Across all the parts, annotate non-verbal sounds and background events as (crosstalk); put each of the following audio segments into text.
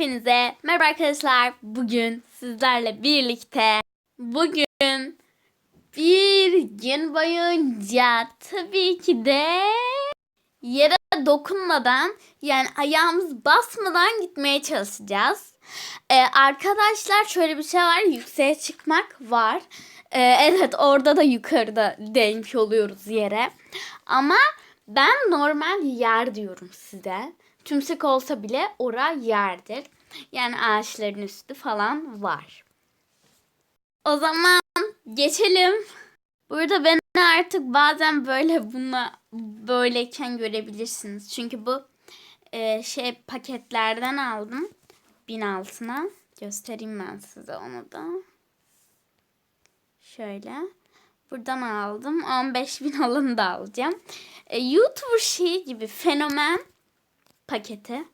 Hepinize merhaba arkadaşlar. Bugün sizlerle birlikte bugün bir gün boyunca tabii ki de yere dokunmadan yani ayağımız basmadan gitmeye çalışacağız. Ee, arkadaşlar şöyle bir şey var yükseğe çıkmak var. Ee, evet orada da yukarıda denk oluyoruz yere. Ama ben normal yer diyorum size. Tümsek olsa bile ora yerdir. Yani ağaçların üstü falan var. O zaman geçelim. Burada beni artık bazen böyle bununla böyleyken görebilirsiniz. Çünkü bu e, şey paketlerden aldım. Bin altına. Göstereyim ben size onu da. Şöyle. Buradan aldım. 15 bin alanı da alacağım. E, YouTuber şeyi gibi fenomen paketi.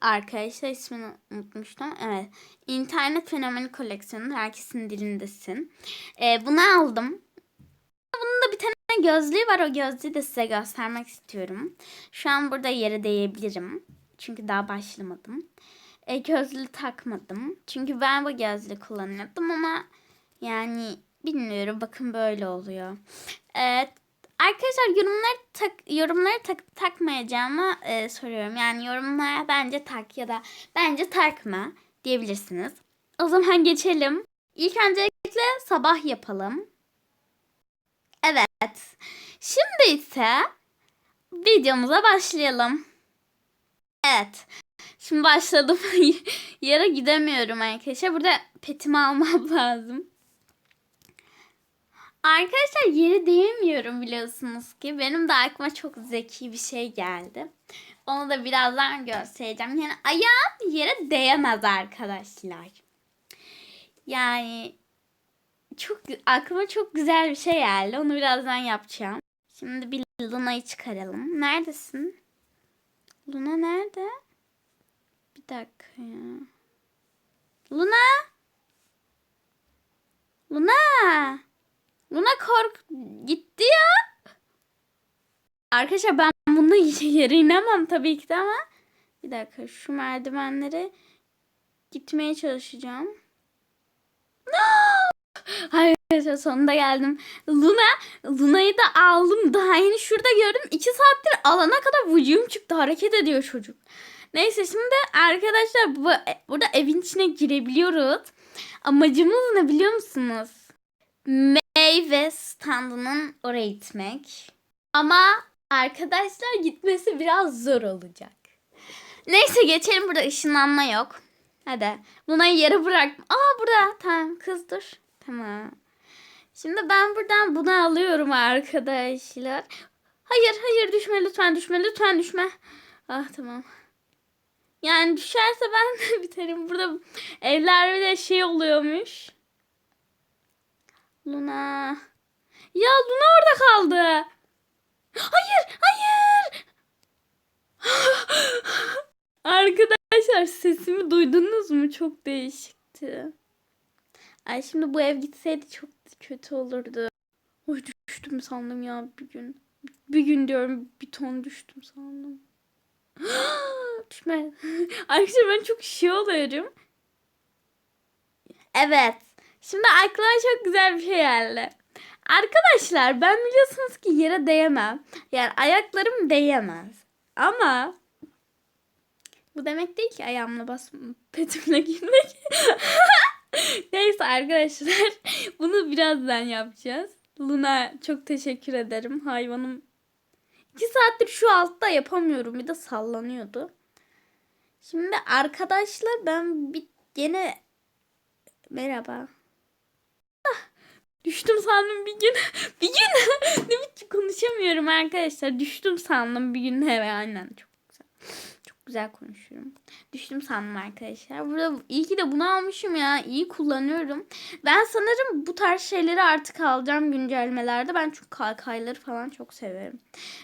Arkadaşlar ismini unutmuştum. Evet. İnternet fenomeni koleksiyonu. Herkesin dilindesin. E, bunu aldım. Bunun da bir tane gözlüğü var. O gözlüğü de size göstermek istiyorum. Şu an burada yere değebilirim. Çünkü daha başlamadım. E, gözlüğü takmadım. Çünkü ben bu gözlüğü kullanıyordum ama yani bilmiyorum. Bakın böyle oluyor. Evet. Arkadaşlar yorumları tak yorumları tak takmayacağımı e, soruyorum. Yani yorumlara bence tak ya da bence takma diyebilirsiniz. O zaman geçelim. İlk öncelikle sabah yapalım. Evet. Şimdi ise videomuza başlayalım. Evet. Şimdi başladım. (laughs) Yere gidemiyorum arkadaşlar. Burada petimi almam (laughs) lazım. Arkadaşlar yere değmiyorum biliyorsunuz ki. Benim de aklıma çok zeki bir şey geldi. Onu da birazdan göstereceğim. Yani ayağım yere değemez arkadaşlar. Yani çok aklıma çok güzel bir şey geldi. Onu birazdan yapacağım. Şimdi bir Luna'yı çıkaralım. Neredesin? Luna nerede? Bir dakika ya. Luna! Luna! Luna kork gitti ya. Arkadaşlar ben bunu (laughs) yere inemem tabii ki de ama bir dakika şu merdivenlere gitmeye çalışacağım. Arkadaşlar sonunda geldim. Luna, Luna'yı da aldım. Daha yeni şurada gördüm. iki saattir alana kadar vücudum çıktı. Hareket ediyor çocuk. Neyse şimdi arkadaşlar bu, burada evin içine girebiliyoruz. Amacımız ne biliyor musunuz? Meyve standının oraya gitmek. Ama arkadaşlar gitmesi biraz zor olacak. Neyse geçelim burada ışınlanma yok. Hadi. Luna'yı yere bırak. Aa burada. Tamam kız dur. Tamam. Şimdi ben buradan bunu alıyorum arkadaşlar. Hayır hayır düşme lütfen düşme lütfen düşme. Ah tamam. Yani düşerse ben (laughs) de biterim. Burada evler bir de şey oluyormuş. Luna. Ya Luna orada kaldı. Hayır, hayır. (gasps) Arkadaşlar sesimi duydunuz mu? Çok değişikti. Ay şimdi bu ev gitseydi çok kötü olurdu. Oy düştüm sandım ya bir gün. Bir gün diyorum bir ton düştüm sandım. (gasps) Düşme. (laughs) Arkadaşlar ben çok şey oluyorum. Evet. Şimdi aklıma çok güzel bir şey geldi. Arkadaşlar ben biliyorsunuz ki yere değemem. Yani ayaklarım değemez. Ama bu demek değil ki ayağımla basma petimle gitmek. (laughs) Neyse arkadaşlar (laughs) bunu birazdan yapacağız. Luna çok teşekkür ederim. Hayvanım iki saattir şu altta yapamıyorum. Bir de sallanıyordu. Şimdi arkadaşlar ben bir gene merhaba. Düştüm sandım bir gün. (laughs) bir gün. (laughs) ne biçim konuşamıyorum arkadaşlar. Düştüm sandım bir gün. Evet aynen çok güzel. Çok güzel konuşuyorum. Düştüm sandım arkadaşlar. Burada iyi ki de bunu almışım ya. İyi kullanıyorum. Ben sanırım bu tarz şeyleri artık alacağım güncellemelerde. Ben çünkü kaykayları falan çok severim.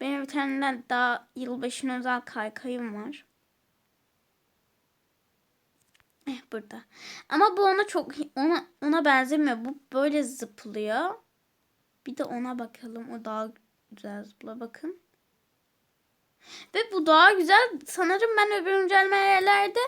Benim bir tane daha yılbaşına özel kaykayım var. Burada. Ama bu ona çok ona ona benzemiyor. Bu böyle zıplıyor. Bir de ona bakalım. O daha güzel zıpla bakın. Ve bu daha güzel. Sanırım ben öbür güncellemelerde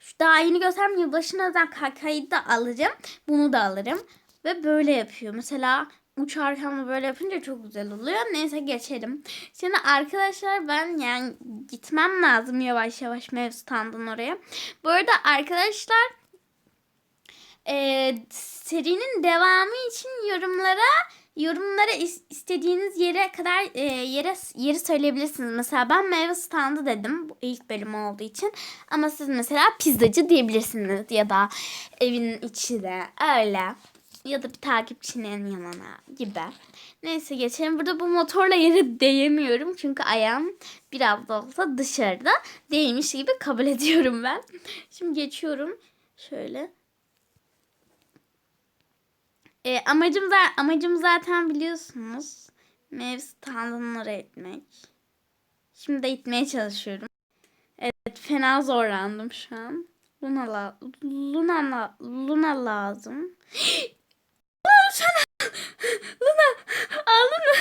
şu daha yeni gösterdim. Yılbaşına özel kakayı da alacağım. Bunu da alırım. Ve böyle yapıyor. Mesela uçarken böyle yapınca çok güzel oluyor. Neyse geçelim. Şimdi arkadaşlar ben yani gitmem lazım yavaş yavaş mev standın oraya. Bu arada arkadaşlar e, serinin devamı için yorumlara yorumlara is- istediğiniz yere kadar e, yere yeri söyleyebilirsiniz. Mesela ben meyve standı dedim bu ilk bölüm olduğu için. Ama siz mesela pizzacı diyebilirsiniz ya da evin içi de öyle. Ya da bir takipçinin yanına gibi. Neyse geçelim. Burada bu motorla yere değemiyorum. Çünkü ayağım biraz da olsa dışarıda değmiş gibi kabul (laughs) ediyorum ben. Şimdi geçiyorum. Şöyle. E, amacım, za- amacım zaten biliyorsunuz. Meyve standını oraya etmek. Şimdi de itmeye çalışıyorum. Evet fena zorlandım şu an. Luna, la Luna, la Luna lazım. (gasps) Luna sana. Luna mı?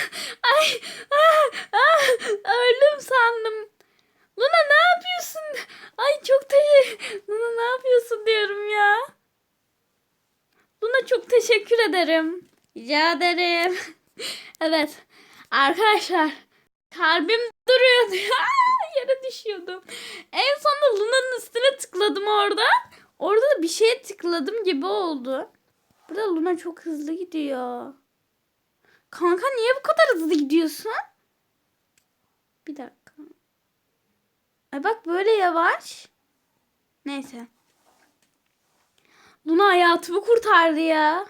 Ay ah, ah, öldüm sandım. Luna ne yapıyorsun? Ay çok teşekkür. Luna ne yapıyorsun diyorum ya. Luna çok teşekkür ederim. Rica ederim. evet. Arkadaşlar kalbim duruyordu. Aa, (laughs) Yere düşüyordum. En sonunda Luna'nın üstüne tıkladım orada. Orada da bir şeye tıkladım gibi oldu. Burada Luna çok hızlı gidiyor. Kanka niye bu kadar hızlı gidiyorsun? Bir dakika. Ay bak böyle yavaş. Neyse. Luna hayatımı kurtardı ya.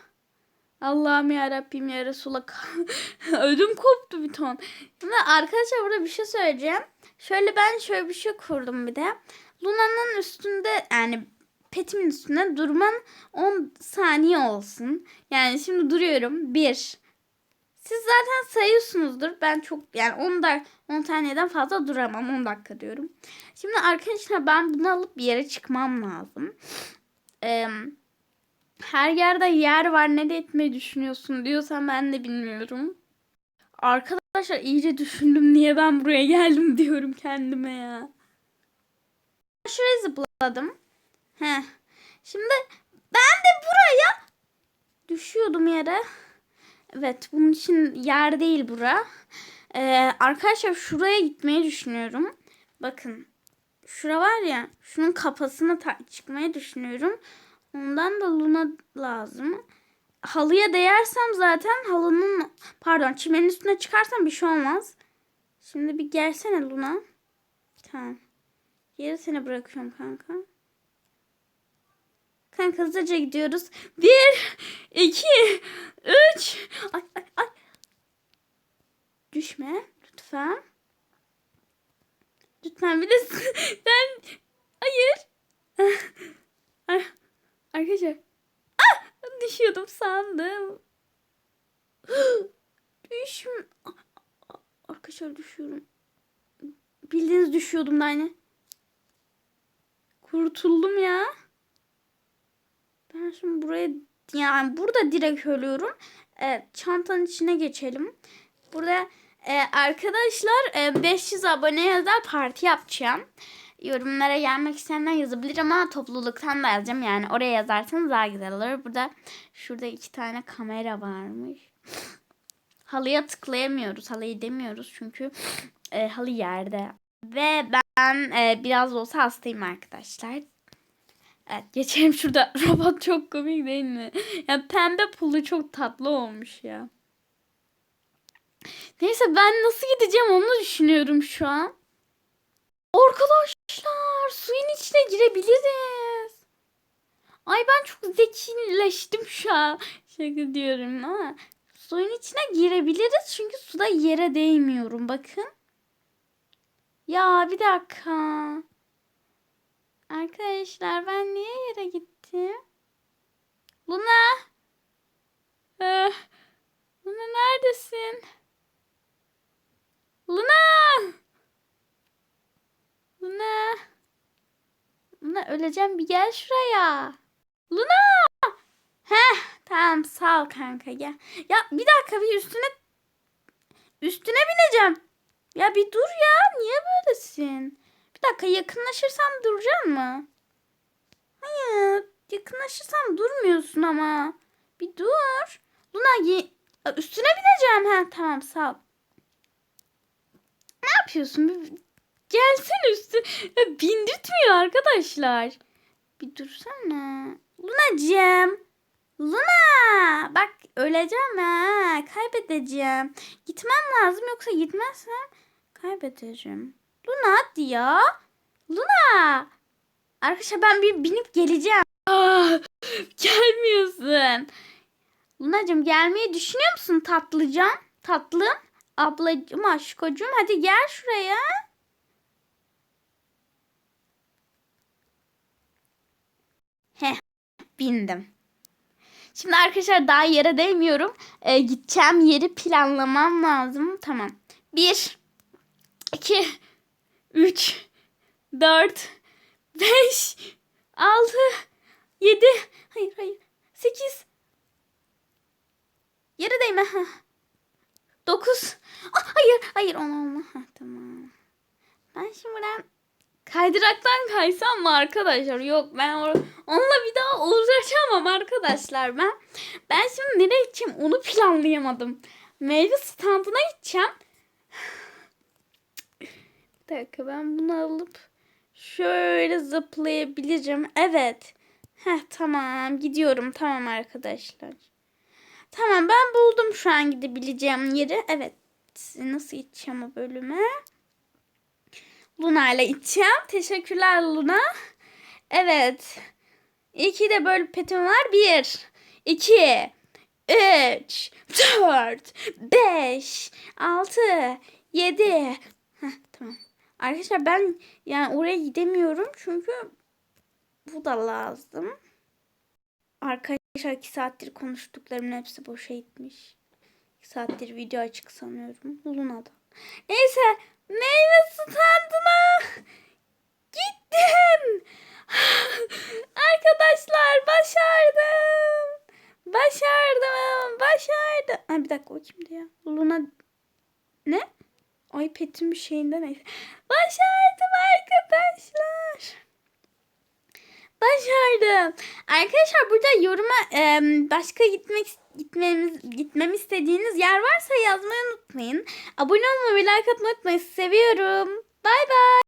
Allah'ım ya Rabbim ya Resulallah. (laughs) Ödüm koptu bir ton. Şimdi arkadaşlar burada bir şey söyleyeceğim. Şöyle ben şöyle bir şey kurdum bir de. Luna'nın üstünde yani petimin üstünde durman 10 saniye olsun. Yani şimdi duruyorum. 1 Siz zaten sayıyorsunuzdur. Ben çok yani 10 da 10 saniyeden fazla duramam. 10 dakika diyorum. Şimdi arkadaşlar ben bunu alıp bir yere çıkmam lazım. Eee her yerde yer var ne de etmeyi düşünüyorsun diyorsan ben de bilmiyorum. Arkadaşlar iyice düşündüm niye ben buraya geldim (laughs) diyorum kendime ya. Şuraya zıpladım. Heh. Şimdi ben de buraya düşüyordum yere. Evet bunun için yer değil bura. Ee, arkadaşlar şuraya gitmeyi düşünüyorum. Bakın şura var ya şunun kafasına çıkmayı düşünüyorum. Ondan da Luna lazım. Halıya değersem zaten halının pardon çimenin üstüne çıkarsam bir şey olmaz. Şimdi bir gelsene Luna. Tamam. Geri seni bırakıyorum kanka. Kanka hızlıca gidiyoruz. Bir, iki, üç. Ay, ay, ay. Düşme lütfen. Lütfen bir de (laughs) ben hayır. Ay. Arkadaşlar. Ah! Düşüyordum sandım. (gasps) Düşüm. Arkadaşlar düşüyorum. Bildiğiniz düşüyordum da hani. Kurtuldum ya. Ben şimdi buraya yani burada direkt ölüyorum. Evet, çantanın içine geçelim. Burada e, arkadaşlar e, 500 abone özel parti yapacağım yorumlara gelmek isteyenler yazabilir ama topluluktan da yazacağım. Yani oraya yazarsanız daha güzel olur. Burada şurada iki tane kamera varmış. (laughs) Halıya tıklayamıyoruz. Halıyı demiyoruz çünkü e, halı yerde. Ve ben e, biraz olsa hastayım arkadaşlar. Evet geçelim şurada. (laughs) Robot çok komik değil mi? Ya pembe pulu çok tatlı olmuş ya. Neyse ben nasıl gideceğim onu düşünüyorum şu an. Arkadaşlar suyun içine girebiliriz. Ay ben çok zekileştim şu an. Şaka diyorum ama suyun içine girebiliriz çünkü suda yere değmiyorum bakın. Ya bir dakika. Arkadaşlar ben niye yere gittim? Luna. Ee, Luna neredesin? Luna. Luna. Luna öleceğim bir gel şuraya. Luna. Heh tamam sağ ol kanka gel. Ya bir dakika bir üstüne üstüne bineceğim. Ya bir dur ya. Niye böylesin? Bir dakika yakınlaşırsam duracaksın mı? Hayır. Yakınlaşırsam durmuyorsun ama. Bir dur. Luna üstüne bineceğim. Ha tamam sağ ol. Ne yapıyorsun? Bir- Gelsene üstü. Bindirtmiyor arkadaşlar. Bir dursana. Lunacığım. Luna. Bak öleceğim ha. Kaybedeceğim. Gitmem lazım yoksa gitmezsem kaybedeceğim. Luna ya. Luna. Arkadaşlar ben bir binip geleceğim. Ah, gelmiyorsun. Lunacığım gelmeyi düşünüyor musun tatlıcam? Tatlım. Ablacığım aşkocuğum hadi gel şuraya. Heh bindim. Şimdi arkadaşlar daha yere değmiyorum. Ee, gideceğim yeri planlamam lazım. Tamam. 1 2 3 4 5 6 7 Hayır hayır. 8 Yere değme. 9 ah, Hayır hayır onu olma. Heh, tamam. Ben şimdi buradan kaydıraktan kaysam mı arkadaşlar? Yok ben or- onunla bir daha uğraşamam arkadaşlar ben. Ben şimdi nereye gideceğim onu planlayamadım. Meyve standına gideceğim. Bir dakika ben bunu alıp şöyle zıplayabilirim. Evet. Heh tamam gidiyorum tamam arkadaşlar. Tamam ben buldum şu an gidebileceğim yeri. Evet. Nasıl gideceğim o bölüme? Luna ile gideceğim. Teşekkürler Luna. Evet. İki de böyle petim var. Bir, iki, üç, dört, beş, altı, yedi. Heh, tamam. Arkadaşlar ben yani oraya gidemiyorum çünkü bu da lazım. Arkadaşlar iki saattir konuştuklarımın hepsi boşa gitmiş. İki saattir video açık sanıyorum. Luna'da. Neyse meyve standına gittim. (laughs) Arkadaşlar başardım. Başardım. Başardım. Ha, bir dakika o kimdi ya? Luna ne? Petin bir şeyinde neyse. Başardım arkadaşlar. Başardım. Arkadaşlar burada yoruma e, başka gitmek gitmemiz gitmemi istediğiniz yer varsa yazmayı unutmayın. Abone olmayı ve like atmayı unutmayın. Seviyorum. Bay bay.